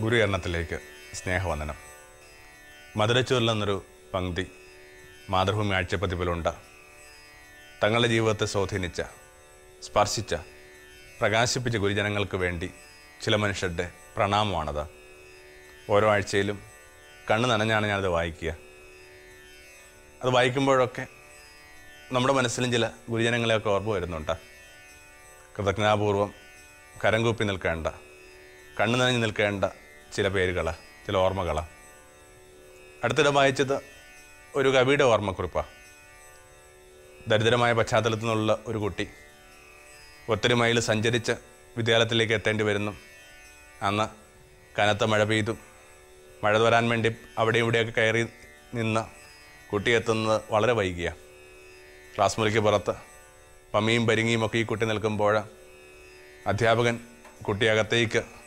ഗുരുകരണത്തിലേക്ക് സ്നേഹവന്ദനം. മധുരച്ചൂരിൽ എന്നൊരു പങ്ക്തി മാതൃഭൂമി ആഴ്ചപ്പതിപ്പിലുണ്ട്. തങ്ങളുടെ ജീവിതത്തെ സ്വാധീനിച്ച സ്പർശിച്ച പ്രകാശിപ്പിച്ച ഗുരുജനങ്ങൾക്ക് വേണ്ടി ചില മനുഷ്യരുടെ പ്രണാമമാണത്. ഓരോ ആഴ്ചയിലും കണ്ണ് നനഞ്ഞാണ് ഞാനത് വായിക്കുക. അത് വായിക്കുമ്പോഴൊക്കെ നമ്മുടെ മനസ്സിലും ചില ഗുരുജനങ്ങളെയൊക്കെ ഓർമ്മ വരുന്നുണ്ട്. കൃതജ്ഞതാപൂർവം കരംകൂപ്പി നിൽക്കേണ്ട കണ്ണു നനഞ്ഞു നിൽക്കേണ്ട ചില പേരുകൾ ചില ഓർമ്മകൾ അടുത്തിടെ വായിച്ചത് ഒരു കവിയുടെ ഓർമ്മക്കുറിപ്പാണ് ദരിദ്രമായ പശ്ചാത്തലത്തിൽ നിന്നുള്ള ഒരു കുട്ടി ഒത്തിരി മൈൽ സഞ്ചരിച്ച് വിദ്യാലയത്തിലേക്ക് എത്തേണ്ടി വരുന്നു. അന്ന് കനത്ത മഴ പെയ്തു. മഴ വരാൻ വേണ്ടി അവിടെ ഇവിടെയൊക്കെ കയറി നിന്ന് കുട്ടി എത്തുന്നത് വളരെ വൈകിയ. ക്ലാസ് മുറിക്ക് പുറത്ത് പമ്മിയും പരിങ്ങിയും ഒക്കെ ഈ കുട്ടി നിൽക്കുമ്പോൾ അധ്യാപകൻ കുട്ടി അകത്തേക്ക്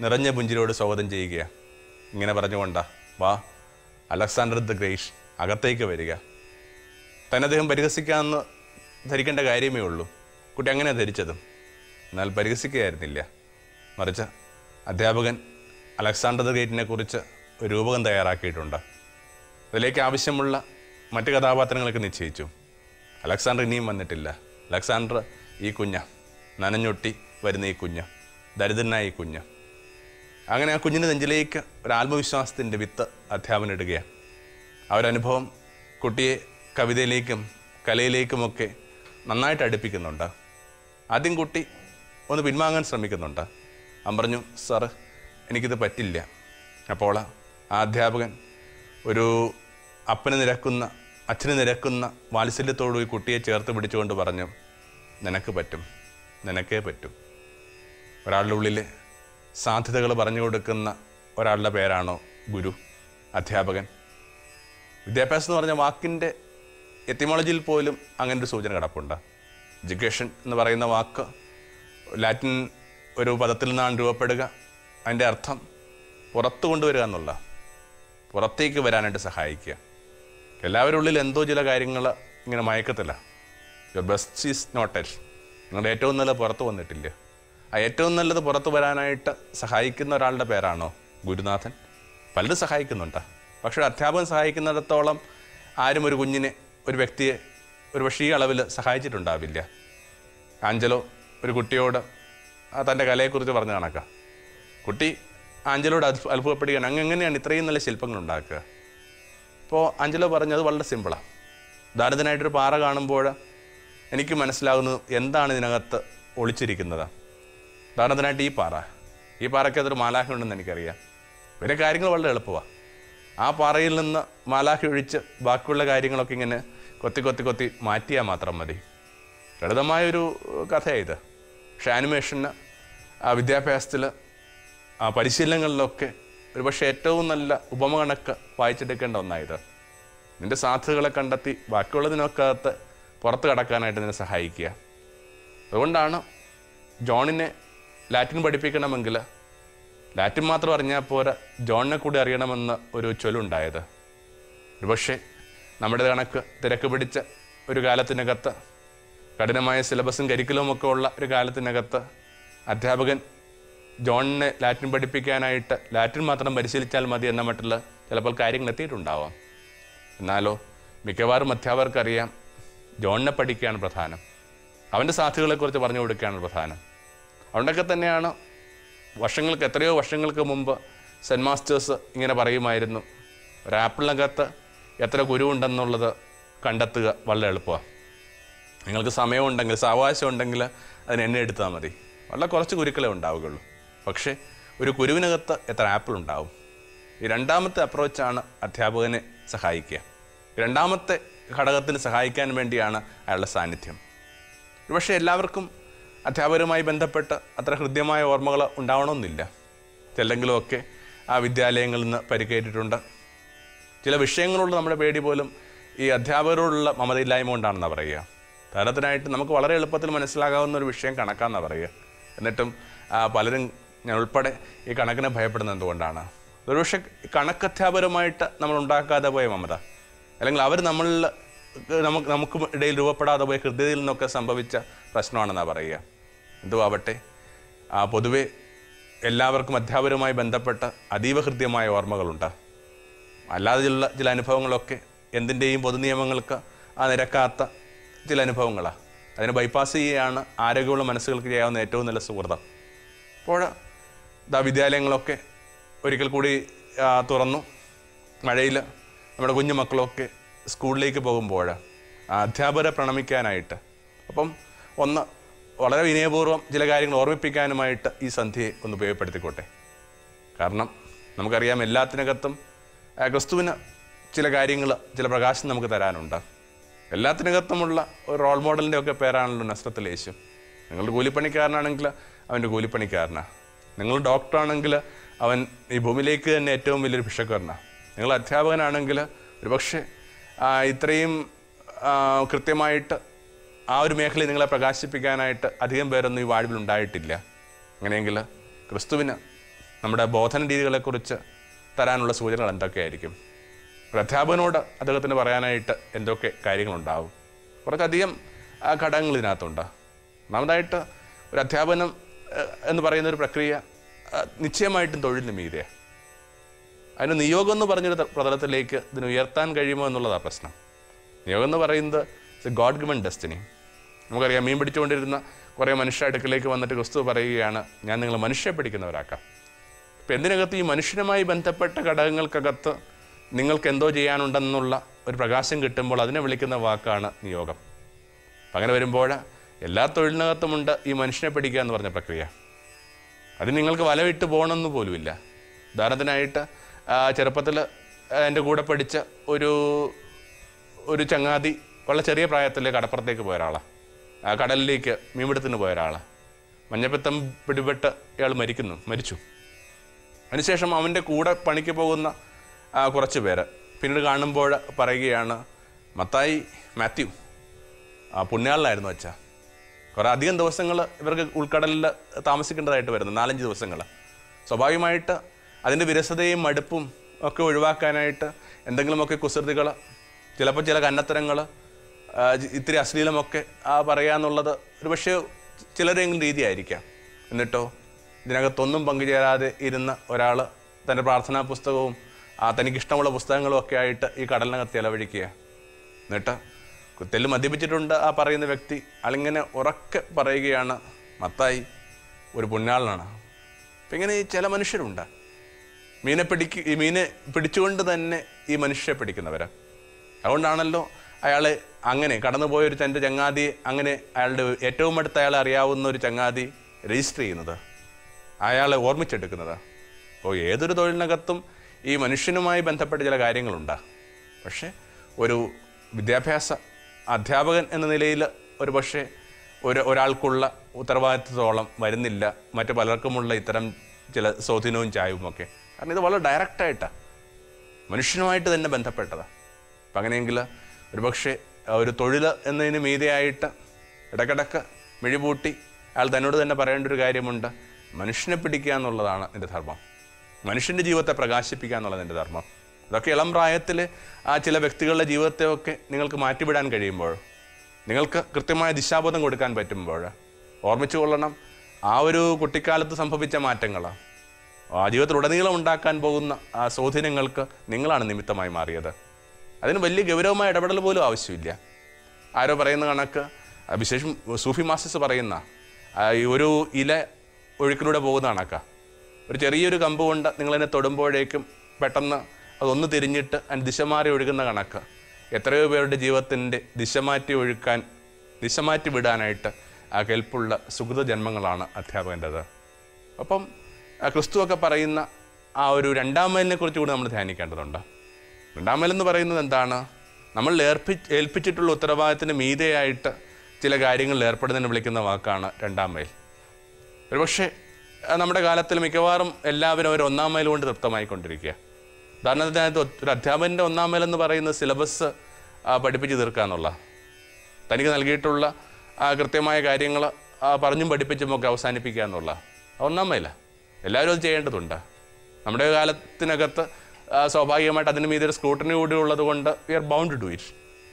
നിറഞ്ഞ പുഞ്ചിരിയോട് സ്വാഗതം ചെയ്യുകയാണ് ഇങ്ങനെ പറഞ്ഞുകൊണ്ടാ വാ. അലക്സാണ്ടർ ദ ഗ്രേഷ് അകത്തേക്ക് വരിക. തന്നെ അദ്ദേഹം പരിഹസിക്കാമെന്ന് ധരിക്കേണ്ട കാര്യമേ ഉള്ളൂ. കുട്ടി അങ്ങനെ ധരിച്ചതും. എന്നാൽ പരിഹസിക്കുകയായിരുന്നില്ല. മറിച്ച് അധ്യാപകൻ അലക്സാണ്ടർ ദ ഗ്രേറ്റിനെ കുറിച്ച് ഒരു രൂപകം തയ്യാറാക്കിയിട്ടുണ്ട്. അതിലേക്ക് ആവശ്യമുള്ള മറ്റ് കഥാപാത്രങ്ങളൊക്കെ നിശ്ചയിച്ചു. അലക്സാണ്ടർ ഇനിയും വന്നിട്ടില്ല. അലക്സാണ്ടർ ഈ കുഞ്ഞ. നനഞ്ഞൊട്ടി വരുന്ന ഈ കുഞ്ഞ്. ദരിദ്രനായ ഈ കുഞ്ഞ്. അങ്ങനെ ആ കുഞ്ഞിന്റെ നെഞ്ചിലേക്ക് ഒരു ആത്മവിശ്വാസത്തിന്റെ വിത്ത് അധ്യാപനം ഇടുകയാണ്. ആ ഒരു അനുഭവം കുട്ടിയെ കവിതയിലേക്കും കലയിലേക്കുമൊക്കെ നന്നായിട്ട് അടുപ്പിക്കുന്നുണ്ട്. ആദ്യം കുട്ടി ഒന്ന് പിൻവാങ്ങാൻ ശ്രമിക്കുന്നുണ്ട്. അവൻ പറഞ്ഞു സാറ് എനിക്കിത് പറ്റില്ല. അപ്പോൾ ആ അധ്യാപകൻ ഒരു അപ്പന് നിരക്കുന്ന അച്ഛന് നിരക്കുന്ന വാത്സല്യത്തോടു ഈ കുട്ടിയെ ചേർത്ത് പിടിച്ചുകൊണ്ട് പറഞ്ഞു നിനക്ക് പറ്റും നിനക്കേ പറ്റും. ഒരാളുടെ ഉള്ളിൽ സാധ്യതകൾ പറഞ്ഞു കൊടുക്കുന്ന ഒരാളുടെ പേരാണോ ഗുരു അധ്യാപകൻ? വിദ്യാഭ്യാസം എന്ന് പറഞ്ഞ വാക്കിന്റെ എത്തിമോളജിയിൽ പോലും അങ്ങനെ ഒരു സൂചന കിടപ്പുണ്ട്. എഡ്യൂക്കേഷൻ എന്ന് പറയുന്ന വാക്ക് ലാറ്റിൻ ഒരു പദത്തിൽ നിന്നാണ് രൂപപ്പെടുക. അതിന്റെ അർത്ഥം പുറത്തു കൊണ്ടുവരിക എന്നുള്ള പുറത്തേക്ക് വരാനായിട്ട് സഹായിക്കുക. എല്ലാവരുടെ ഉള്ളിൽ എന്തോ ചില കാര്യങ്ങൾ ഇങ്ങനെ മയക്കത്തില്ല. യുവർ ബെസ്റ്റ് ഈസ് നോട്ട് എൽ നിങ്ങളുടെ ഏറ്റവും നല്ല പുറത്ത് വന്നിട്ടില്ല? ഏറ്റവും നല്ലത് പുറത്തു വരാനായിട്ട് സഹായിക്കുന്ന ഒരാളുടെ പേരാണോ ഗുരുനാഥൻ? പലരും സഹായിക്കുന്നുണ്ട്. പക്ഷേ അധ്യാപകൻ സഹായിക്കുന്നിടത്തോളം ആരും ഒരു കുഞ്ഞിനെ ഒരു വ്യക്തിയെ ഒരു പക്ഷേ ഈ അളവിൽ സഹായിച്ചിട്ടുണ്ടാവില്ല. ആഞ്ചലോ ഒരു കുട്ടിയോട് തന്റെ കലയെക്കുറിച്ച് പറഞ്ഞ കണക്കാം. കുട്ടി ആഞ്ചലോട് അത്ഭു- അത്ഭുതപ്പെടുകയാണ്. അങ്ങ് എങ്ങനെയാണ് ഇത്രയും നല്ല ശില്പങ്ങൾ ഉണ്ടാക്കുക? അപ്പോൾ ആഞ്ചലോ പറഞ്ഞത് വളരെ സിമ്പിളാണ് ദാരിദ്രനായിട്ടൊരു പാറ കാണുമ്പോൾ എനിക്ക് മനസ്സിലാകുന്നത് എന്താണ് ഇതിനകത്ത് ഒളിച്ചിരിക്കുന്നത്? ഉദാഹരണത്തിനായിട്ട് ഈ പാറ. ഈ പാറയ്ക്ക് അതൊരു മാലാഖ ഉണ്ടെന്ന് എനിക്കറിയാം. പിന്നെ കാര്യങ്ങൾ വളരെ എളുപ്പമാണ് ആ പാറയിൽ നിന്ന് മാലാഖ ഒഴിച്ച് ബാക്കിയുള്ള കാര്യങ്ങളൊക്കെ ഇങ്ങനെ കൊത്തി കൊത്തി കൊത്തി മാറ്റിയാൽ മാത്രം മതി. ലളിതമായൊരു കഥയാണ് ഇത്. പക്ഷേ ആനിമേഷന് ആ വിദ്യാഭ്യാസത്തിൽ ആ പരിശീലനങ്ങളിലൊക്കെ ഒരുപക്ഷെ ഏറ്റവും നല്ല ഉപമ കണക്ക് വായിച്ചെടുക്കേണ്ട ഒന്നായത് നിന്റെ സാധ്യതകളെ കണ്ടെത്തി ബാക്കിയുള്ളതിനൊക്കെ അകത്ത് പുറത്ത് കടക്കാനായിട്ട് നിന്നെ സഹായിക്കുക. അതുകൊണ്ടാണ് ജോണിനെ ലാറ്റിൻ പഠിപ്പിക്കണമെങ്കിൽ ലാറ്റിൻ മാത്രം അറിഞ്ഞാൽ പോരാ. ജോണിനെ കൂടി അറിയണമെന്ന് ഒരു ചൊല്ലുണ്ടായത്. ഒരുപക്ഷെ നമ്മുടെ കണക്ക് തിരക്ക് പിടിച്ച ഒരു കാലത്തിനകത്ത് കഠിനമായ സിലബസും കരിക്കുലവും ഒക്കെ ഉള്ള ഒരു കാലത്തിനകത്ത് അധ്യാപകൻ ജോണിനെ ലാറ്റിൻ പഠിപ്പിക്കാനായിട്ട് ലാറ്റിൻ മാത്രം പരിശീലിച്ചാൽ മതി എന്ന മട്ടിൽ ചിലപ്പോൾ കാര്യങ്ങൾ എത്തിയിട്ടുണ്ടാവാം. എന്നാലോ മിക്കവാറും അധ്യാപകർക്കറിയാം ജോണിനെ പഠിക്കുകയാണ് പ്രധാനം. അവന്റെ സാധ്യതകളെക്കുറിച്ച് പറഞ്ഞു കൊടുക്കുകയാണ് പ്രധാനം. അതുകൊണ്ടൊക്കെ തന്നെയാണ്. വർഷങ്ങൾക്ക് എത്രയോ വർഷങ്ങൾക്ക് മുമ്പ് സെന്റ് മാസ്റ്റേഴ്സ് ഇങ്ങനെ പറയുമായിരുന്നു ഒരാപ്പിളിനകത്ത് എത്ര കുരുവുണ്ടെന്നുള്ളത് കണ്ടെത്തുക വളരെ എളുപ്പമാണ് നിങ്ങൾക്ക് സമയമുണ്ടെങ്കിൽ സാവകാശം ഉണ്ടെങ്കിൽ അതിന് എണ്ണ എടുത്താൽ മതി. വളരെ കുറച്ച് കുരുക്കളെ ഉണ്ടാവുകയുള്ളൂ. പക്ഷേ ഒരു കുരുവിനകത്ത് എത്ര ആപ്പിൾ ഉണ്ടാവും ഈ രണ്ടാമത്തെ അപ്രോച്ചാണ് അധ്യാപകനെ സഹായിക്കുക. രണ്ടാമത്തെ ഘടകത്തിന് സഹായിക്കാൻ വേണ്ടിയാണ് അയാളുടെ സാന്നിധ്യം. പക്ഷേ എല്ലാവർക്കും അധ്യാപകരുമായി ബന്ധപ്പെട്ട് അത്ര ഹൃദ്യമായ ഓർമ്മകൾ ഉണ്ടാവണമെന്നില്ല. ചിലെങ്കിലുമൊക്കെ ആ വിദ്യാലയങ്ങളിൽ നിന്ന് പരിക്കേറ്റിട്ടുണ്ട്. ചില വിഷയങ്ങളുള്ള നമ്മുടെ പേടി പോലും ഈ അധ്യാപകരോടുള്ള മമതയില്ലായ്മ കൊണ്ടാണെന്നാണ് പറയുക. താരത്തിനായിട്ട് നമുക്ക് വളരെ എളുപ്പത്തിൽ മനസ്സിലാകാവുന്ന ഒരു വിഷയം കണക്കാന്നാണ് പറയുക. എന്നിട്ടും പലരും ഞാൻ ഉൾപ്പെടെ ഈ കണക്കിനെ ഭയപ്പെടുന്നത് എന്തുകൊണ്ടാണ്? ഒരുപക്ഷെ കണക്ക് അധ്യാപകരുമായിട്ട് നമ്മൾ ഉണ്ടാക്കാതെ പോയ മമത അല്ലെങ്കിൽ അവർ നമ്മളിൽ നമുക്ക് നമുക്ക് ഇടയിൽ രൂപപ്പെടാതെ പോയ ഹൃദയത്തിൽ നിന്നൊക്കെ സംഭവിച്ച പ്രശ്നമാണെന്നാണ് പറയുക. എന്തുവാവട്ടെ? ആ പൊതുവെ എല്ലാവർക്കും അധ്യാപകരുമായി ബന്ധപ്പെട്ട അതീവ ഹൃദ്യമായ ഓർമ്മകളുണ്ട്. അല്ലാതെ ചില ചില അനുഭവങ്ങളൊക്കെ എന്തിന്റെയും പൊതുനിയമങ്ങൾക്ക് ആ നിരക്കാത്ത ചില അനുഭവങ്ങളാണ് അതിനെ ബൈപ്പാസ് ചെയ്യുകയാണ് ആരോഗ്യമുള്ള മനസ്സുകൾക്ക് ചെയ്യാവുന്ന ഏറ്റവും നല്ല സുഹൃതം. അപ്പോൾ ഇതാ വിദ്യാലയങ്ങളൊക്കെ ഒരിക്കൽ കൂടി തുറന്നു. മഴയിൽ നമ്മുടെ കുഞ്ഞു മക്കളൊക്കെ സ്കൂളിലേക്ക് പോകുമ്പോൾ അധ്യാപകരെ പ്രണമിക്കാനായിട്ട്. അപ്പം ഒന്ന് വളരെ വിനയപൂർവം ചില കാര്യങ്ങൾ ഓർമ്മിപ്പിക്കാനുമായിട്ട് ഈ സന്ധ്യയെ ഒന്ന് ഉപയോഗപ്പെടുത്തിക്കോട്ടെ. കാരണം നമുക്കറിയാം എല്ലാത്തിനകത്തും ക്രിസ്തുവിന് ചില കാര്യങ്ങൾ ചില പ്രകാശം നമുക്ക് തരാനുണ്ട്. എല്ലാത്തിനകത്തുമുള്ള ഒരു റോൾ മോഡലിന്റെ ഒക്കെ പേരാണല്ലോ നസ്രത്തിൽ യേശു. നിങ്ങൾ കൂലിപ്പണിക്കാരനാണെങ്കിൽ അവന്റെ കൂലിപ്പണിക്കാരനാണ് നിങ്ങൾ ഡോക്ടറാണെങ്കിൽ അവൻ ഈ ഭൂമിയിലേക്ക് തന്നെ ഏറ്റവും വലിയൊരു ഭിഷക്കാരനാണ് നിങ്ങൾ അധ്യാപകനാണെങ്കിൽ ഒരുപക്ഷെ പക്ഷേ ഇത്രയും കൃത്യമായിട്ട് ആ ഒരു മേഖലയിൽ നിങ്ങളെ പ്രകാശിപ്പിക്കാനായിട്ട് അധികം പേരൊന്നും ഈ വാഴ്വിൽ ഉണ്ടായിട്ടില്ല. അങ്ങനെയെങ്കിൽ ക്രിസ്തുവിന് നമ്മുടെ ബോധന രീതികളെക്കുറിച്ച് തരാനുള്ള സൂചനകൾ എന്തൊക്കെയായിരിക്കും? ഒരു അധ്യാപകനോട് അദ്ദേഹത്തിന് പറയാനായിട്ട് എന്തൊക്കെ കാര്യങ്ങളുണ്ടാവും? കുറച്ചധികം ഘടകങ്ങൾ ഇതിനകത്തുണ്ട്. ഒന്നാമതായിട്ട് ഒരു അധ്യാപനം എന്ന് പറയുന്ന ഒരു പ്രക്രിയ നിശ്ചയമായിട്ടും തൊഴിലിന് മീതിയാണ് അതിന് നിയോഗം എന്ന് പറഞ്ഞൊരു പ്രതലത്തിലേക്ക് ഇതിന് ഉയർത്താൻ കഴിയുമോ എന്നുള്ളതാണ് പ്രശ്നം. നിയോഗം എന്ന് പറയുന്നത് ഗോഡ് ഗിവൺ ഡെസ്റ്റിനി നമുക്കറിയാം മീൻ പിടിച്ചുകൊണ്ടിരുന്ന കുറേ മനുഷ്യ അടുക്കലേക്ക് വന്നിട്ട് ക്രിസ്തു പറയുകയാണ് ഞാൻ നിങ്ങൾ മനുഷ്യ പിടിക്കുന്നവരാക്കാം. ഇപ്പം എന്തിനകത്ത് ഈ മനുഷ്യനുമായി ബന്ധപ്പെട്ട ഘടകങ്ങൾക്കകത്ത് നിങ്ങൾക്ക് എന്തോ ചെയ്യാനുണ്ടെന്നുള്ള ഒരു പ്രകാശം കിട്ടുമ്പോൾ അതിനെ വിളിക്കുന്ന വാക്കാണ് നിയോഗം. അങ്ങനെ വരുമ്പോൾ എല്ലാ തൊഴിലിനകത്തുമുണ്ട് ഈ മനുഷ്യനെ പിടിക്കുക എന്ന് പറഞ്ഞ പ്രക്രിയ. അത് നിങ്ങൾക്ക് വലവിട്ട് പോകണമെന്ന് പോലുമില്ല. ഉദാഹരണത്തിനായിട്ട് ചെറുപ്പത്തിൽ എന്റെ കൂടെ പഠിച്ച ഒരു ഒരു ചങ്ങാതി വളരെ ചെറിയ പ്രായത്തിൽ കടപ്പുറത്തേക്ക് പോയ ഒരാളാണ് കടലിലേക്ക് മീൻപിടുത്തിന് പോയ ഒരാളാണ് മഞ്ഞപ്പിത്തം പിടിപെട്ട് ഇയാൾ മരിക്കുന്നു മരിച്ചു. അതിനുശേഷം അവന്റെ കൂടെ പണിക്ക് പോകുന്ന ആ, കുറച്ച് പേര് പിന്നീട് കാണുമ്പോൾ പറയുകയാണ് മത്തായി മാത്യു ആ പുണ്യാളിലായിരുന്നു അച്ഛാ. കുറേ അധികം ദിവസങ്ങൾ ഇവർക്ക് ഉൾക്കടലിൽ താമസിക്കേണ്ടതായിട്ട് വരുന്നു നാലഞ്ച് ദിവസങ്ങൾ സ്വാഭാവികമായിട്ട് അതിന്റെ വിരസതയും മടുപ്പും ഒക്കെ ഒഴിവാക്കാനായിട്ട് എന്തെങ്കിലുമൊക്കെ കുസൃതികൾ ചിലപ്പോൾ ചില കന്നത്തരങ്ങൾ ഇത്തിരി അശ്ലീലമൊക്കെ ആ പറയാന്നുള്ളത് ഒരു പക്ഷേ ചിലരെങ്കിലും രീതിയായിരിക്കാം. എന്നിട്ടോ ഇതിനകത്തൊന്നും പങ്കുചേരാതെ ഇരുന്ന ഒരാൾ തന്റെ പ്രാർത്ഥനാ പുസ്തകവും തനിക്കിഷ്ടമുള്ള പുസ്തകങ്ങളും ഒക്കെ ആയിട്ട് ഈ കടലിനകത്ത് ചെലവഴിക്കുക. എന്നിട്ട് കുത്തൽ മദ്യപിച്ചിട്ടുണ്ട് ആ പറയുന്ന വ്യക്തി അളിങ്ങനെ ഉറക്കെ പറയുകയാണ് മത്തായി ഒരു പുണ്യാളനാണ് അപ്പം ഇങ്ങനെ ചില മനുഷ്യരുണ്ട്. മീനെ പിടിക്ക് ഈ മീനെ പിടിച്ചുകൊണ്ട് തന്നെ ഈ മനുഷ്യരെ പിടിക്കുന്നവരാണ് അതുകൊണ്ടാണല്ലോ അയാളെ അങ്ങനെ കടന്നുപോയ ഒരു തന്റെ ചങ്ങാതി അങ്ങനെ അയാളുടെ ഏറ്റവും അടുത്ത അയാൾ അറിയാവുന്ന ഒരു ചങ്ങാതി രജിസ്റ്റർ ചെയ്യുന്നത് അയാളെ ഓർമ്മിച്ചെടുക്കുന്നത്. അപ്പോൾ ഏതൊരു തൊഴിലിനകത്തും ഈ മനുഷ്യനുമായി ബന്ധപ്പെട്ട ചില കാര്യങ്ങളുണ്ട്. പക്ഷേ ഒരു വിദ്യാഭ്യാസ അധ്യാപകൻ എന്ന നിലയിൽ ഒരു പക്ഷേ ഒരു ഒരാൾക്കുള്ള ഉത്തരവാദിത്വത്തോളം വരുന്നില്ല. മറ്റു പലർക്കുമുള്ള ഇത്തരം ചില സ്വാധീനവും ചായവുമൊക്കെ കാരണം ഇത് വളരെ ഡയറക്റ്റായിട്ടാണ് മനുഷ്യനുമായിട്ട് തന്നെ ബന്ധപ്പെട്ടതാണ് അപ്പം അങ്ങനെയെങ്കിൽ ഒരുപക്ഷെ ഒരു തൊഴിൽ എന്നതിന് മീതെയായിട്ട് ഇടക്കിടക്ക് മിഴിപൂട്ടി അയാൾ തന്നോട് തന്നെ പറയേണ്ട ഒരു കാര്യമുണ്ട്. മനുഷ്യനെ പിടിക്കുക എന്നുള്ളതാണ് എന്റെ ധർമ്മം. മനുഷ്യന്റെ ജീവിതത്തെ പ്രകാശിപ്പിക്കുക എന്നുള്ളത് എന്റെ ധർമ്മം. ഇതൊക്കെ ഇളം പ്രായത്തിൽ ആ ചില വ്യക്തികളുടെ ജീവിതത്തെയൊക്കെ നിങ്ങൾക്ക് മാറ്റിവിടാൻ കഴിയുമ്പോൾ നിങ്ങൾക്ക് കൃത്യമായ ദിശാബോധം കൊടുക്കാൻ പറ്റുമ്പോൾ ഓർമ്മിച്ചു കൊള്ളണം ആ ഒരു കുട്ടിക്കാലത്ത് സംഭവിച്ച മാറ്റങ്ങൾ ആ ജീവിതത്തിലുടനീളം ഉണ്ടാക്കാൻ പോകുന്ന ആ സ്വാധീനങ്ങൾക്ക് നിങ്ങളാണ് നിമിത്തമായി മാറിയത്. അതിന് വലിയ ഗൗരവമായ ഇടപെടൽ പോലും ആവശ്യമില്ല. ആരോ പറയുന്ന കണക്ക് വിശേഷം സൂഫി മാസ്റ്റേഴ്സ് പറയുന്ന ഒരു ഇല ഒഴുക്കിലൂടെ പോകുന്ന കണക്ക. ഒരു ചെറിയൊരു കമ്പ് കൊണ്ട് നിങ്ങളതിനെ തൊടുമ്പോഴേക്കും പെട്ടെന്ന് അതൊന്ന് തിരിഞ്ഞിട്ട് അതിന് ദിശ മാറി ഒഴുകുന്ന കണക്ക്. എത്രയോ പേരുടെ ജീവിതത്തിന്റെ ദിശ മാറ്റി ഒഴുക്കാൻ ദിശ മാറ്റി വിടാനായിട്ട് കെൽപ്പുള്ള സുഹൃത ജന്മങ്ങളാണ് അധ്യാപകന്റെത്. അപ്പം ക്രിസ്തുവൊക്കെ പറയുന്ന ആ ഒരു രണ്ടാം കുറിച്ച് കൂടി നമ്മൾ ധ്യാനിക്കേണ്ടതുണ്ട്. രണ്ടാം മൈൽ എന്ന് പറയുന്നത് എന്താണ്? നമ്മൾ ഏർപ്പി ഏൽപ്പിച്ചിട്ടുള്ള ഉത്തരവാദിത്തത്തിന് മീതെയായിട്ട് ചില കാര്യങ്ങളിൽ ഏർപ്പെടുന്നതിന് വിളിക്കുന്ന വാക്കാണ് രണ്ടാം മൈൽ. ഒരുപക്ഷെ നമ്മുടെ കാലത്തിൽ മിക്കവാറും എല്ലാവരും ഒരു ഒന്നാം മൈൽ കൊണ്ട് തൃപ്തമായിക്കൊണ്ടിരിക്കുക. ഉദാഹരണത്തിന് ഒരു അധ്യാപകന്റെ ഒന്നാം മൈൽ എന്ന് പറയുന്ന സിലബസ് പഠിപ്പിച്ച് തീർക്കുക എന്നുള്ള. തനിക്ക് നൽകിയിട്ടുള്ള കൃത്യമായ കാര്യങ്ങൾ പറഞ്ഞും പഠിപ്പിച്ചും ഒക്കെ അവസാനിപ്പിക്കുക എന്നുള്ള. ഒന്നാം മൈല. എല്ലാവരും അത് ചെയ്യേണ്ടതുണ്ട്. നമ്മുടെ കാലത്തിനകത്ത് സ്വാഭാവികമായിട്ട് അതിന് മീതെ ഒരു സ്ക്രൂട്ടനി കൂടി ഉള്ളതുകൊണ്ട് we are bound to it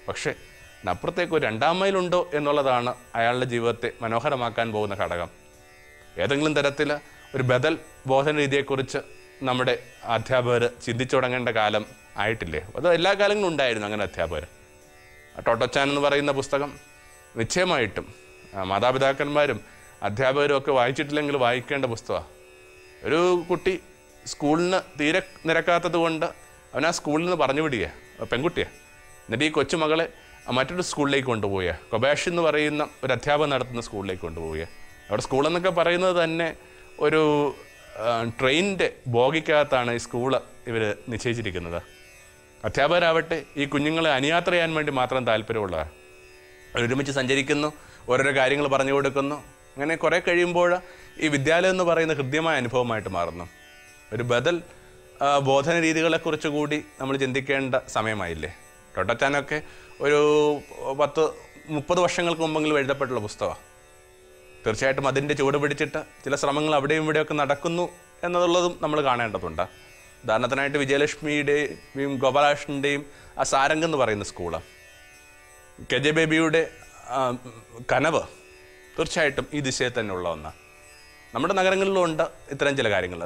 പക്ഷേ അതിനപ്പുറത്തേക്ക് ഒരു രണ്ടാം മൈലുണ്ടോ എന്നുള്ളതാണ് അയാളുടെ ജീവിതത്തെ മനോഹരമാക്കാൻ പോകുന്ന ഘടകം. ഏതെങ്കിലും തരത്തിൽ ഒരു ബദൽ ബോധന രീതിയെക്കുറിച്ച് നമ്മുടെ അധ്യാപകർ ചിന്തിച്ചു തുടങ്ങേണ്ട കാലം ആയിട്ടില്ലേ? അത് എല്ലാ കാലങ്ങളും ഉണ്ടായിരുന്നു അങ്ങനെ അധ്യാപകർ ടോട്ടോച്ചാൻ എന്ന് പറയുന്ന പുസ്തകം നിശ്ചയമായിട്ടും മാതാപിതാക്കന്മാരും അധ്യാപകരും ഒക്കെ വായിച്ചിട്ടില്ലെങ്കിൽ വായിക്കേണ്ട പുസ്തകമാണ് ഒരു കുട്ടി സ്കൂളിന് തീരെ നിരക്കാത്തത് കൊണ്ട് അവൻ ആ സ്കൂളിൽ നിന്ന് പറഞ്ഞു വിടുക പെൺകുട്ടിയാണ് എന്നിട്ട് ഈ കൊച്ചുമകളെ മറ്റൊരു സ്കൂളിലേക്ക് കൊണ്ടുപോവുക കൊബാഷ് എന്ന് പറയുന്ന ഒരു അധ്യാപകൻ നടത്തുന്ന സ്കൂളിലേക്ക് കൊണ്ടുപോവുക അവിടെ സ്കൂളെന്നൊക്കെ പറയുന്നത് തന്നെ ഒരു ട്രെയിനിന്റെ ബോഗിക്കകത്താണ് ഈ സ്കൂൾ ഇവർ നിശ്ചയിച്ചിരിക്കുന്നത്. അധ്യാപകരാവട്ടെ ഈ കുഞ്ഞുങ്ങളെ അനുയാത്ര ചെയ്യാൻ വേണ്ടി മാത്രം താല്പര്യമുള്ളതാണ് ഒരുമിച്ച് സഞ്ചരിക്കുന്നു ഓരോരോ കാര്യങ്ങൾ പറഞ്ഞു കൊടുക്കുന്നു. അങ്ങനെ കുറേ കഴിയുമ്പോൾ ഈ വിദ്യാലയം എന്ന് പറയുന്ന ഹൃദ്യമായ അനുഭവമായിട്ട് മാറുന്നു. ഒരു ബദൽ ബോധന രീതികളെക്കുറിച്ച് കൂടി നമ്മൾ ചിന്തിക്കേണ്ട സമയമായില്ലേ? ടൊട്ടച്ചാനൊക്കെ ഒരു പത്ത് മുപ്പത് വർഷങ്ങൾക്ക് മുമ്പെങ്കിലും എഴുതപ്പെട്ടുള്ള പുസ്തകമാണ് തീർച്ചയായിട്ടും അതിന്റെ ചുവട് പിടിച്ചിട്ട് ചില ശ്രമങ്ങൾ അവിടെയും ഇവിടെയൊക്കെ നടക്കുന്നു എന്നുള്ളതും നമ്മൾ കാണേണ്ടതുണ്ട്. ഉദാഹരണത്തിനായിട്ട് വിജയലക്ഷ്മിയുടെയും ഗോപാലകൃഷ്ണന്റെയും ആ സാരംഗ് എന്ന് പറയുന്ന സ്കൂൾ. കെ ജെ ബേബിയുടെ കനവ് തീർച്ചയായിട്ടും ഈ ദിശയിൽ തന്നെ ഉള്ള ഒന്നാണ് നമ്മുടെ നഗരങ്ങളിലും ഉണ്ട് ഇത്തരം ചില കാര്യങ്ങൾ.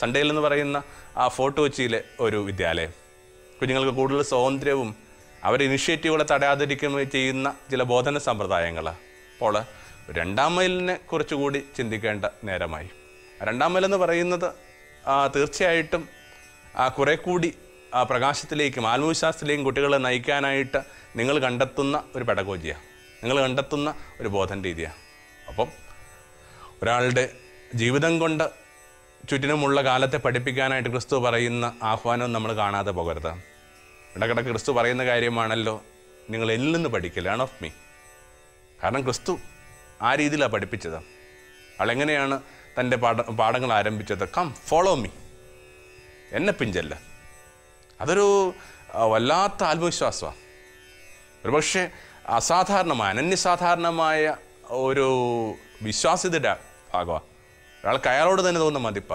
സൺഡേയിൽ എന്ന് പറയുന്ന ആ ഫോർട്ട് കൊച്ചിയിലെ ഒരു വിദ്യാലയം. കുഞ്ഞുങ്ങൾക്ക് കൂടുതൽ സ്വാതന്ത്ര്യവും അവർ ഇനിഷ്യേറ്റീവുകളെ തടയാതിരിക്കുകയും ചെയ്യുന്ന ചില ബോധന സമ്പ്രദായങ്ങൾ അപ്പോൾ രണ്ടാം മൈലിനെ കുറിച്ചുകൂടി ചിന്തിക്കേണ്ട നേരമായി. രണ്ടാം മൈൽ എന്ന് പറയുന്നത് തീർച്ചയായിട്ടും കുറെ കൂടി പ്രകാശത്തിലേക്കും ആത്മവിശ്വാസത്തിലേക്കും കുട്ടികളെ നയിക്കാനായിട്ട് നിങ്ങൾ കണ്ടെത്തുന്ന ഒരു പെടകോജിയാണ് നിങ്ങൾ കണ്ടെത്തുന്ന ഒരു ബോധൻ രീതിയാണ് അപ്പം ഒരാളുടെ ജീവിതം കൊണ്ട് ചുറ്റിനുമുള്ള കാലത്തെ പഠിപ്പിക്കാനായിട്ട് ക്രിസ്തു പറയുന്ന ആഹ്വാനം നമ്മൾ കാണാതെ പോകരുത്. ഇടക്കിടക്ക് ക്രിസ്തു പറയുന്ന കാര്യമാണല്ലോ നിങ്ങൾ എന്നിൽ നിന്ന് പഠിക്കലാണ് ഓഫ് മീ കാരണം ക്രിസ്തു ആ രീതിയിലാണ് പഠിപ്പിച്ചത്. അളെങ്ങനെയാണ് തന്റെ പാഠ പാഠങ്ങൾ ആരംഭിച്ചത്? കം ഫോളോ മീ എന്നെ പിഞ്ചല്ല. അതൊരു വല്ലാത്ത ആത്മവിശ്വാസമാണ് ഒരുപക്ഷെ അസാധാരണമായ അനന്യസാധാരണമായ ഒരു വിശ്വാസ്യതയുടെ ഭാഗമാണ് ഒരാൾക്ക് അയാളോട് തന്നെ തോന്നുന്ന മതിപ്പ.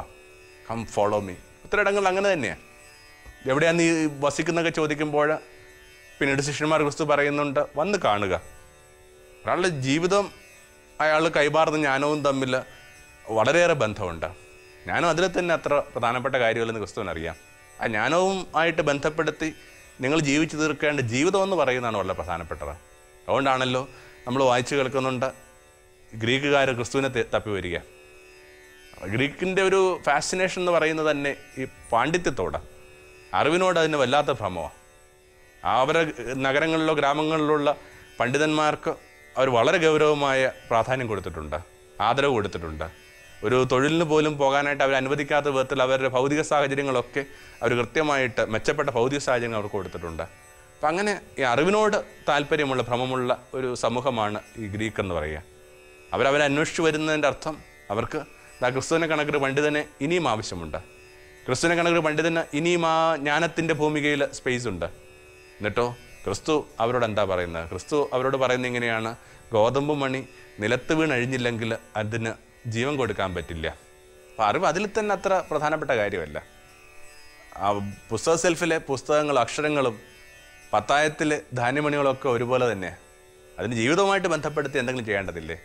കം ഫോളോ മീ ഇടങ്ങളിൽ അങ്ങനെ തന്നെയാണ് എവിടെയാണ് നീ വസിക്കുന്നൊക്കെ ചോദിക്കുമ്പോൾ പിന്നീട് ശിഷ്യന്മാർ ക്രിസ്തു പറയുന്നുണ്ട് വന്ന് കാണുക. ഒരാളുടെ ജീവിതം അയാൾ കൈമാറുന്ന ജ്ഞാനവും തമ്മിൽ വളരെയേറെ ബന്ധമുണ്ട്. ഞാനും അതിൽ തന്നെ അത്ര പ്രധാനപ്പെട്ട കാര്യമല്ലെന്ന് ക്രിസ്തുവിനറിയാം ആ ജ്ഞാനവും ആയിട്ട് ബന്ധപ്പെടുത്തി നിങ്ങൾ ജീവിച്ചു തീർക്കേണ്ട ജീവിതം എന്ന് പറയുന്നതാണ് വളരെ പ്രധാനപ്പെട്ടത്. അതുകൊണ്ടാണല്ലോ നമ്മൾ വായിച്ചു കേൾക്കുന്നുണ്ട് ഗ്രീക്കുകാർ ക്രിസ്തുവിനെ തപ്പി വരിക. ഗ്രീക്കിന്റെ ഒരു ഫാസിനേഷൻ എന്ന് പറയുന്നത് തന്നെ ഈ പാണ്ഡിത്യത്തോടാണ് അറിവിനോട് അതിന് വല്ലാത്ത ഭ്രമമാണ് അവരെ നഗരങ്ങളിലോ ഗ്രാമങ്ങളിലുള്ള പണ്ഡിതന്മാർക്ക് അവർ വളരെ ഗൗരവമായ പ്രാധാന്യം കൊടുത്തിട്ടുണ്ട് ആദരവ് കൊടുത്തിട്ടുണ്ട്. ഒരു തൊഴിലിന് പോലും പോകാനായിട്ട് അവർ അനുവദിക്കാത്ത വിധത്തിൽ അവരുടെ ഭൗതിക സാഹചര്യങ്ങളൊക്കെ അവർ കൃത്യമായിട്ട് മെച്ചപ്പെട്ട ഭൗതിക സാഹചര്യങ്ങൾ അവർക്ക് കൊടുത്തിട്ടുണ്ട്. അപ്പം അങ്ങനെ ഈ അറിവിനോട് താല്പര്യമുള്ള ഭ്രമമുള്ള ഒരു സമൂഹമാണ് ഈ ഗ്രീക്ക് എന്ന് പറയുക. അവരവരെ അന്വേഷിച്ചു വരുന്നതിന്റെ അർത്ഥം അവർക്ക് ക്രിസ്തുവിനെ കണക്കൊരു പണ്ഡിതന് ഇനിയും ആവശ്യമുണ്ട്. ക്രിസ്തുവിനെ കണക്കൊരു പണ്ഡിതന് ഇനിയും ആ ജ്ഞാനത്തിന്റെ ഭൂമികയിൽ സ്പേസ് ഉണ്ട്. എന്നിട്ടോ ക്രിസ്തു അവരോട് എന്താ പറയുന്നത്? ക്രിസ്തു അവരോട് പറയുന്നത് ഇങ്ങനെയാണ്. ഗോതമ്പ് മണി നിലത്ത് വീണഴിഞ്ഞില്ലെങ്കിൽ അതിന് ജീവൻ കൊടുക്കാൻ പറ്റില്ല. അപ്പോൾ അറിവ് അതിൽ തന്നെ അത്ര പ്രധാനപ്പെട്ട കാര്യമല്ല. ആ പുസ്തക സെൽഫിലെ പുസ്തകങ്ങളും അക്ഷരങ്ങളും പത്തായത്തിലെ ധാന്യമണികളൊക്കെ ഒരുപോലെ തന്നെ. അതിന് ജീവിതവുമായിട്ട് ബന്ധപ്പെടുത്തി എന്തെങ്കിലും ചെയ്യേണ്ടതില്ലേ?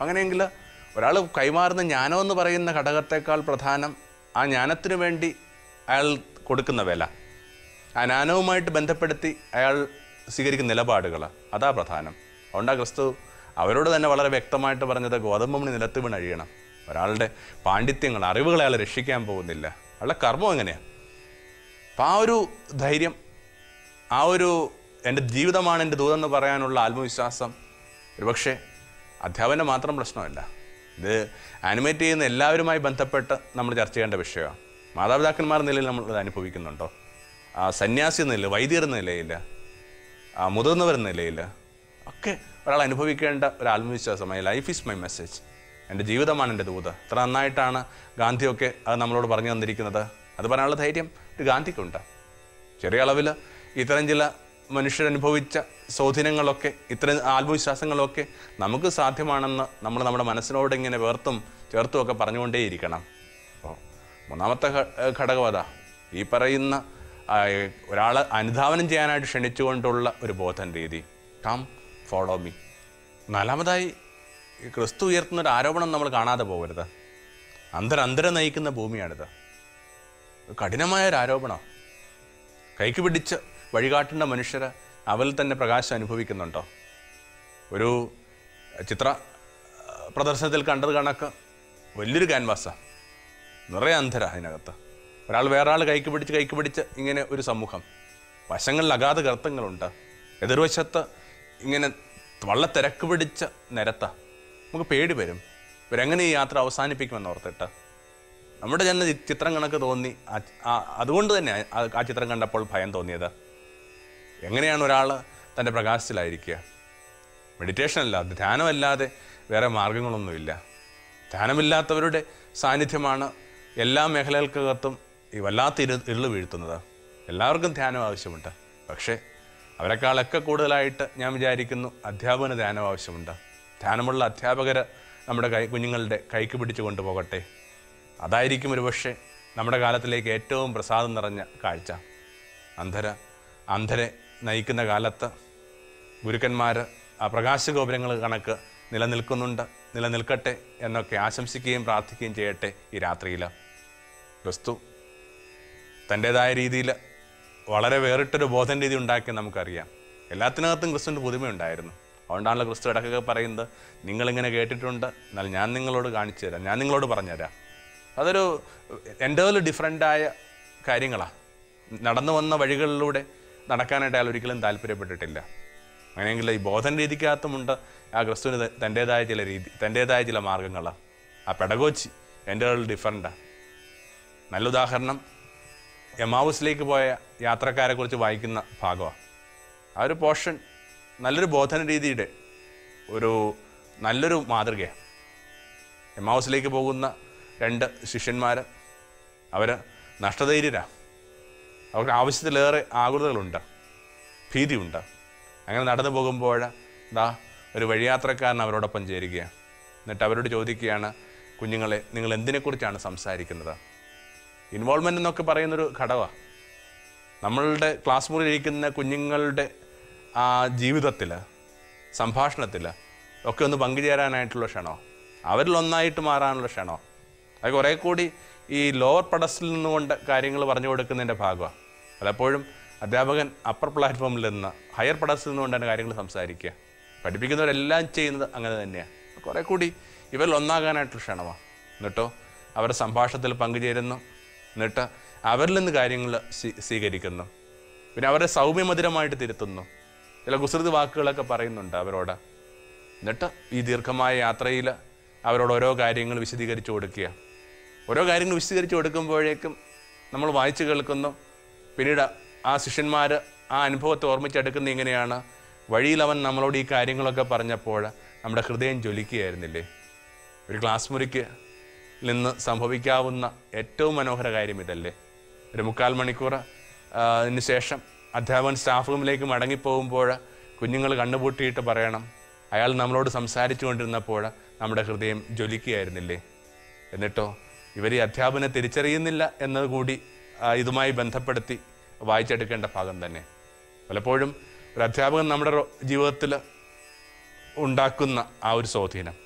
അങ്ങനെയെങ്കിൽ ഒരാൾ കൈമാറുന്ന ജ്ഞാനം എന്ന് പറയുന്ന ഘടകത്തേക്കാൾ പ്രധാനം ആ ജ്ഞാനത്തിനു വേണ്ടി അയാൾ കൊടുക്കുന്ന വില. ആ ജ്ഞാനവുമായിട്ട് ബന്ധപ്പെടുത്തി അയാൾ സ്വീകരിക്കുന്ന നിലപാടുകൾ. അതാ പ്രധാനം. അതുകൊണ്ടാണ് ക്രിസ്തു അവരോട് തന്നെ വളരെ വ്യക്തമായിട്ട് പറഞ്ഞത് ഗോതമ്പ് നിലത്ത് വീണഴിയണം ഒരാളുടെ പാണ്ഡിത്യങ്ങൾ അറിവുകൾ അയാൾ രക്ഷിക്കാൻ പോകുന്നില്ല. അയാളുടെ കർമ്മം എങ്ങനെയാണ് അപ്പം ആ ഒരു ധൈര്യം ആ ഒരു എന്റെ ജീവിതമാണ് എന്റെ ദൂതം എന്ന് പറയാനുള്ള ആത്മവിശ്വാസം ഒരുപക്ഷെ അധ്യാപനം മാത്രം പ്രശ്നമല്ല. ഇത് ആനിമേറ്റ് ചെയ്യുന്ന എല്ലാവരുമായി ബന്ധപ്പെട്ട് നമ്മൾ ചർച്ച ചെയ്യേണ്ട വിഷയമാണ്. മാതാപിതാക്കന്മാർ നിലയിൽ നമ്മൾ ഇത് അനുഭവിക്കുന്നുണ്ടോ? ആ സന്യാസി നില വൈദ്യർ നിലയിൽ മുതിർന്നവർ നിലയിൽ ഒക്കെ ഒരാൾ അനുഭവിക്കേണ്ട ഒരു ആത്മവിശ്വാസമായി ലൈഫ് ഈസ് മൈ മെസ്സേജ് എന്റെ ജീവിതമാണ് എന്റെ ദൂത്. ഇത്ര നന്നായിട്ടാണ് ഗാന്ധിയൊക്കെ അത് നമ്മളോട് പറഞ്ഞു തന്നിരിക്കുന്നത്. അത് പറയാനുള്ള ധൈര്യം ഒരു ഗാന്ധിക്കുണ്ട്. ചെറിയ അളവിൽ ഇത്തരം ചില മനുഷ്യരനുഭവിച്ച സ്വാധീനങ്ങളൊക്കെ ഇത്തരം ആത്മവിശ്വാസങ്ങളൊക്കെ നമുക്ക് സാധ്യമാണെന്ന് നമ്മൾ നമ്മുടെ മനസ്സിനോട് ഇങ്ങനെ വേർത്തും ചേർത്തും ഒക്കെ പറഞ്ഞുകൊണ്ടേയിരിക്കണം. അപ്പോൾ മൂന്നാമത്തെ ഘടകം അതാ. ഈ പറയുന്ന ഒരാളെ അനുധാവനം ചെയ്യാനായിട്ട് ക്ഷണിച്ചുകൊണ്ടുള്ള ഒരു ബോധൻ രീതി. കം ഫോളോ മീ നാലാമതായി ക്രിസ്തു ഉയർത്തുന്ന ഒരു ആരോപണം നമ്മൾ കാണാതെ പോകരുത്. അന്തര അന്തര നയിക്കുന്ന ഭൂമിയാണിത്. കഠിനമായ ഒരു ആരോപണം. കൈക്ക് പിടിച്ച് വഴികാട്ടേണ്ട മനുഷ്യർ അവൽ തന്നെ പ്രകാശം അനുഭവിക്കുന്നുണ്ടോ? ഒരു ചിത്ര പ്രദർശനത്തിൽ കണ്ടത് കണക്ക് വലിയൊരു ക്യാൻവാസാണ് നിറയെ അന്ധര അതിനകത്ത്. ഒരാൾ വേറെ ആൾ കൈക്ക് പിടിച്ച് കൈക്ക് പിടിച്ച് ഇങ്ങനെ ഒരു സമൂഹം. വശങ്ങളിൽ അഗാധ ഗർത്തങ്ങളുണ്ട്. എതിർവശത്ത് ഇങ്ങനെ വള്ള തിരക്ക് പിടിച്ച നിരത്ത. നമുക്ക് പേടി വരും. ഇവരെങ്ങനെ ഈ യാത്ര അവസാനിപ്പിക്കുമെന്ന് ഓർത്തിട്ട്. നമ്മുടെ തന്നെ ചിത്രം കണക്ക് തോന്നി അതുകൊണ്ട് തന്നെ ആ ചിത്രം കണ്ടപ്പോൾ ഭയം തോന്നിയത്. എങ്ങനെയാണ് ഒരാൾ തന്റെ പ്രകാശത്തിലായിരിക്കുക? മെഡിറ്റേഷൻ അല്ലാതെ ധ്യാനമല്ലാതെ വേറെ മാർഗങ്ങളൊന്നുമില്ല. ധ്യാനമില്ലാത്തവരുടെ സാന്നിധ്യമാണ് എല്ലാ മേഖലകൾക്കകത്തും ഈ വല്ലാത്ത ഇരു ഇരുൾ വീഴ്ത്തുന്നത്. എല്ലാവർക്കും ധ്യാനം ആവശ്യമുണ്ട്. പക്ഷേ അവരെക്കാളൊക്കെ കൂടുതലായിട്ട് ഞാൻ വിചാരിക്കുന്നു അധ്യാപന ധ്യാനം ആവശ്യമുണ്ട്. ധ്യാനമുള്ള അധ്യാപകർ നമ്മുടെ കൈ കുഞ്ഞുങ്ങളുടെ കൈക്ക് പിടിച്ചു കൊണ്ടുപോകട്ടെ. അതായിരിക്കും ഒരുപക്ഷെ നമ്മുടെ കാലത്തിലേക്ക് ഏറ്റവും പ്രസാദം നിറഞ്ഞ കാഴ്ച. അന്ധര അന്ധരെ നയിക്കുന്ന കാലത്ത് ഗുരുക്കന്മാർ ആ പ്രകാശഗോപുരങ്ങൾ കണക്ക് നിലനിൽക്കുന്നുണ്ട് നിലനിൽക്കട്ടെ എന്നൊക്കെ ആശംസിക്കുകയും പ്രാർത്ഥിക്കുകയും ചെയ്യട്ടെ ഈ രാത്രിയിൽ ക്രിസ്തു തന്റെതായ രീതിയിൽ വളരെ വേറിട്ടൊരു ബോധന രീതി ഉണ്ടാക്കി നമുക്കറിയാം. എല്ലാത്തിനകത്തും ക്രിസ്തുവിന്റെ പുതുമയുണ്ടായിരുന്നു അതുകൊണ്ടാണല്ലോ ക്രിസ്തു ഇടക്കൊക്കെ പറയുന്നത് നിങ്ങളിങ്ങനെ കേട്ടിട്ടുണ്ട് എന്നാൽ ഞാൻ നിങ്ങളോട് കാണിച്ചു തരാം ഞാൻ നിങ്ങളോട് പറഞ്ഞുതരാം. അതൊരു എന്റെ ഡിഫറെന്റായ കാര്യങ്ങളാണ് നടന്നു വന്ന വഴികളിലൂടെ നടക്കാനായിട്ട് അയാൾ ഒരിക്കലും താല്പര്യപ്പെട്ടിട്ടില്ല. അങ്ങനെയെങ്കിൽ ഈ ബോധന രീതിക്കകത്തുമുണ്ട് ആ ക്രിസ്തുവിന് തന്റേതായ ചില രീതി തന്റേതായ ചില മാർഗങ്ങളാണ് ആ പെടകോച്ചി എന്റെ ഡിഫറെന്റാണ് നല്ല ഉദാഹരണം എമാവുസിലേക്ക് പോയ യാത്രക്കാരെക്കുറിച്ച് വായിക്കുന്ന ഭാഗമാണ് ആ ഒരു പോർഷൻ നല്ലൊരു ബോധന രീതിയുടെ ഒരു നല്ലൊരു മാതൃകയാണ് എമാവുസിലേക്ക് പോകുന്ന രണ്ട് ശിഷ്യന്മാർ അവർ നഷ്ടധൈര്യരാണ് അവർക്ക് ആവശ്യത്തിലേറെ ആകുലതകളുണ്ട്. ഭീതിയുണ്ട്. അങ്ങനെ നടന്നു പോകുമ്പോൾ ദാ ഒരു വഴിയാത്രക്കാരൻ അവരോടൊപ്പം ചേരുകയാണ്. എന്നിട്ട് അവരോട് ചോദിക്കുകയാണ് കുഞ്ഞുങ്ങളെ നിങ്ങൾ എന്തിനെക്കുറിച്ചാണ് സംസാരിക്കുന്നത്? ഇൻവോൾവ്മെന്റ് എന്നൊക്കെ പറയുന്നൊരു ഘടകമാണ് നമ്മളുടെ ക്ലാസ് മുറിയിൽ ഇരിക്കുന്ന കുഞ്ഞുങ്ങളുടെ ആ ജീവിതത്തിൽ സംഭാഷണത്തിൽ ഒക്കെ ഒന്ന് പങ്കുചേരാനായിട്ടുള്ള ക്ഷണോ? അവരിൽ ഒന്നായിട്ട് മാറാനുള്ള ക്ഷണോ? അത് കുറേ കൂടി ഈ ലോവർ പടസിൽ നിന്നുകൊണ്ട് കാര്യങ്ങൾ പറഞ്ഞു കൊടുക്കുന്നതിന്റെ ഭാഗമാണ് പലപ്പോഴും അധ്യാപകൻ അപ്പർ പ്ലാറ്റ്ഫോമിൽ നിന്ന് ഹയർ പടസിൽ നിന്നുകൊണ്ടാണ് കാര്യങ്ങൾ സംസാരിക്കുക. പഠിപ്പിക്കുന്നവരെല്ലാം ചെയ്യുന്നത് അങ്ങനെ തന്നെയാണ് കുറേ കൂടി ഇവരിൽ ഒന്നാകാനായിട്ടുള്ള ക്ഷണമാണ് എന്നിട്ടോ അവരുടെ സംഭാഷണത്തിൽ പങ്കുചേരുന്നു. എന്നിട്ട് അവരിൽ നിന്ന് കാര്യങ്ങൾ സ്വീകരിക്കുന്നു. പിന്നെ അവരെ സൗമ്യമധുരമായിട്ട് തിരുത്തുന്നു. ചില കുസൃതി വാക്കുകളൊക്കെ പറയുന്നുണ്ട് അവരോട്. എന്നിട്ട് ഈ ദീർഘമായ യാത്രയിൽ അവരോട് ഓരോ കാര്യങ്ങൾ വിശദീകരിച്ചു കൊടുക്കുക. ഓരോ കാര്യങ്ങൾ വിശദീകരിച്ചു കൊടുക്കുമ്പോഴേക്കും നമ്മൾ വായിച്ചു കേൾക്കുന്നു. പിന്നീട് ആ ശിഷ്യന്മാർ ആ അനുഭവത്തെ ഓർമ്മിച്ചെടുക്കുന്ന ഇങ്ങനെയാണ്. വഴിയിൽ അവൻ നമ്മളോട് ഈ കാര്യങ്ങളൊക്കെ പറഞ്ഞപ്പോൾ നമ്മുടെ ഹൃദയം ജ്വലിക്കുകയായിരുന്നില്ലേ? ഒരു ക്ലാസ് മുറിക്ക് നിന്ന് സംഭവിക്കാവുന്ന ഏറ്റവും മനോഹര കാര്യം ഇതല്ലേ? ഒരു മുക്കാൽ മണിക്കൂർ അതിന് ശേഷം അധ്യാപകൻ സ്റ്റാഫ് റൂമിലേക്ക് മടങ്ങിപ്പോകുമ്പോൾ കുഞ്ഞുങ്ങൾ കണ്ണുപൂട്ടിയിട്ട് പറയണം. അയാൾ നമ്മളോട് സംസാരിച്ചു കൊണ്ടിരുന്നപ്പോൾ നമ്മുടെ ഹൃദയം ജ്വലിക്കുകയായിരുന്നില്ലേ? എന്നിട്ടോ ഇവർ ഈ അധ്യാപനെ തിരിച്ചറിയുന്നില്ല എന്നതുകൂടി ഇതുമായി ബന്ധപ്പെടുത്തി വായിച്ചെടുക്കേണ്ട ഭാഗം തന്നെ. പലപ്പോഴും ഒരു അധ്യാപകൻ നമ്മുടെ ജീവിതത്തിൽ ഉണ്ടാക്കുന്ന ആ ഒരു സ്വാധീനം.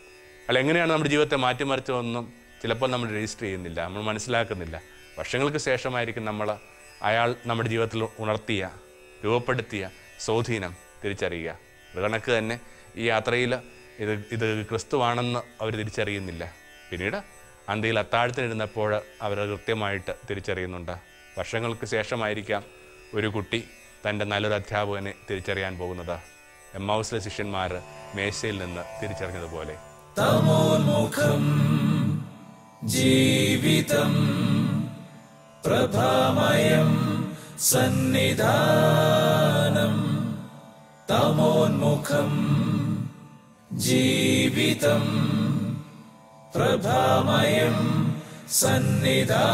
അല്ല എങ്ങനെയാണ് നമ്മുടെ ജീവിതത്തെ മാറ്റിമറിച്ചതെന്നും ചിലപ്പോൾ നമ്മൾ രജിസ്റ്റർ ചെയ്യുന്നില്ല നമ്മൾ മനസ്സിലാക്കുന്നില്ല. വർഷങ്ങൾക്ക് ശേഷമായിരിക്കും നമ്മൾ അയാൾ നമ്മുടെ ജീവിതത്തിൽ ഉണർത്തിയ രൂപപ്പെടുത്തിയ സ്വാധീനം തിരിച്ചറിയുക. അത് കണക്ക് തന്നെ ഈ യാത്രയിൽ ഇത് ഇത് ക്രിസ്തുവാണെന്ന് അവർ തിരിച്ചറിയുന്നില്ല. പിന്നീട് അന്ത്യയിൽ അത്താഴത്തിനിരുന്നപ്പോൾ അവർ കൃത്യമായിട്ട് തിരിച്ചറിയുന്നുണ്ട്. വർഷങ്ങൾക്ക് ശേഷമായിരിക്കാം ഒരു കുട്ടി തന്റെ നല്ലൊരു അധ്യാപകനെ തിരിച്ചറിയാൻ പോകുന്നത്. എം ഹൗസിലെ ശിഷ്യന്മാർ മേശയിൽ നിന്ന് തിരിച്ചറിഞ്ഞതുപോലെ. ജീവിതം പ്രഭാമയം സന്നിധാനം. തമോന്മുഖം ജീവിതം प्रभामयम् सन्निधा